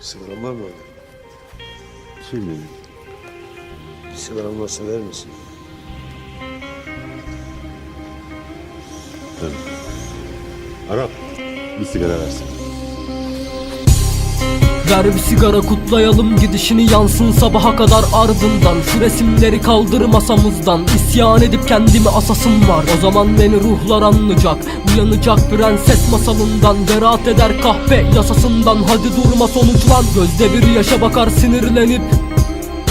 Sigaran var mı orada? Söyleyeyim. Bir sigaran varsa verir misin? Arap. Bir sigara versin. Ver bir sigara kutlayalım gidişini yansın sabaha kadar ardından. Şu resimleri kaldır masamızdan İsyan edip kendimi asasım var. O zaman beni ruhlar anlayacak Uyanacak prenses masalından. Beraat eder kahpe yasasından Hadi durma sonuçlan Gözde bir yaşa bakar sinirlenip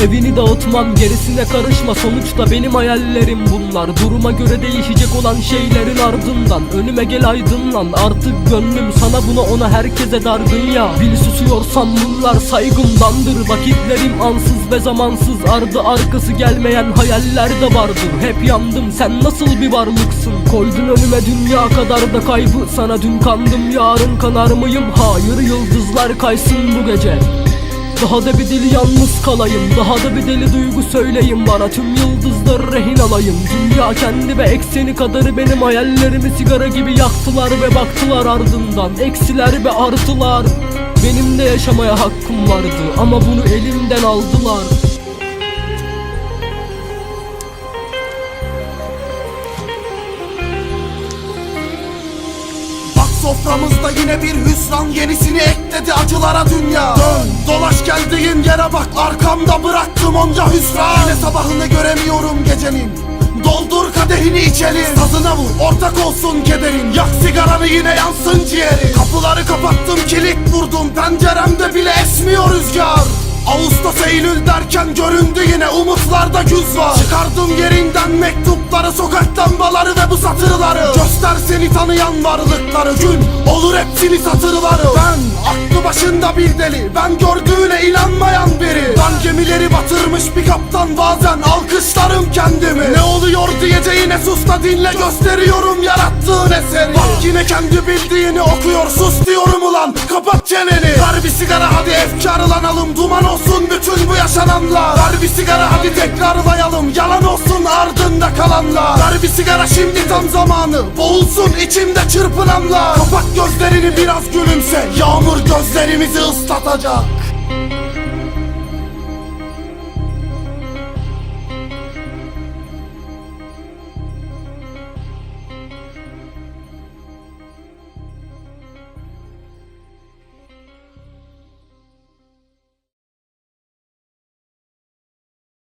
Evini dağıtmam gerisine karışma. Sonuçta benim hayallerim bunlar. Duruma göre değişecek olan şeylerin ardından. Önüme gel aydınlan. Artık gönlüm sana buna ona herkese dargın ya. Bil susuyorsam bunlar saygımdandır. Vakitlerim ansız ve zamansız. Ardı arkası gelmeyen hayaller de vardır. Hep yandım. Sen nasıl bir varlıksın? Koydun önüme dünya kadar da kaybı. Sana dün kandım. Yarın kanar mıyım? Hayır yıldızlar kaysın bu gece daha da bir deli yalnız kalayım. Daha da bir deli duygu söyleyin bana. Tüm yıldızları rehin alayım. Dünya kendi ve ekseni kadarı benim. Hayallerimi sigara gibi yaktılar Ve baktılar ardından. Eksiler ve artılar. Benim de yaşamaya hakkım vardı. Ama bunu elimden aldılar. Soframızda yine bir hüsran yenisini ekledi acılara dünya geldiğin yere bak arkamda bıraktım onca hüsran. Yine sabahını göremiyorum gecenin. Doldur kadehini içelim Tadına vur ortak olsun kederin. Yak sigaranı yine yansın ciğerin. Kapıları kapattım kilit vurdum. Penceremde bile esmiyor rüzgar. Ağustos Eylül derken göründü yine umutlarda güz var. Çıkardım yerinden mektupları sokaktan baları ve bu satırları. Göster seni tanıyan varlıkları gün olur hepsini satırları. Ben aklı başında bir deli ben gördüğüne inanmayan biri. Ben gemileri batırmış bir kaptan bazen alkışlarım kendimi. Ne oluyor diyeceğine sus da dinle gösteriyorum yarattığın eseri. Bak yine kendi bildiğini okuyor bir sigara hadi efkarlanalım. Duman olsun bütün bu yaşananlar. Ver bir sigara hadi tekrarlayalım yalan olsun ardında kalanlar. Ver bir sigara şimdi tam zamanı. Boğulsun içimde çırpınanlar. Kapat gözlerini biraz gülümse. Yağmur gözlerimizi ıslatacak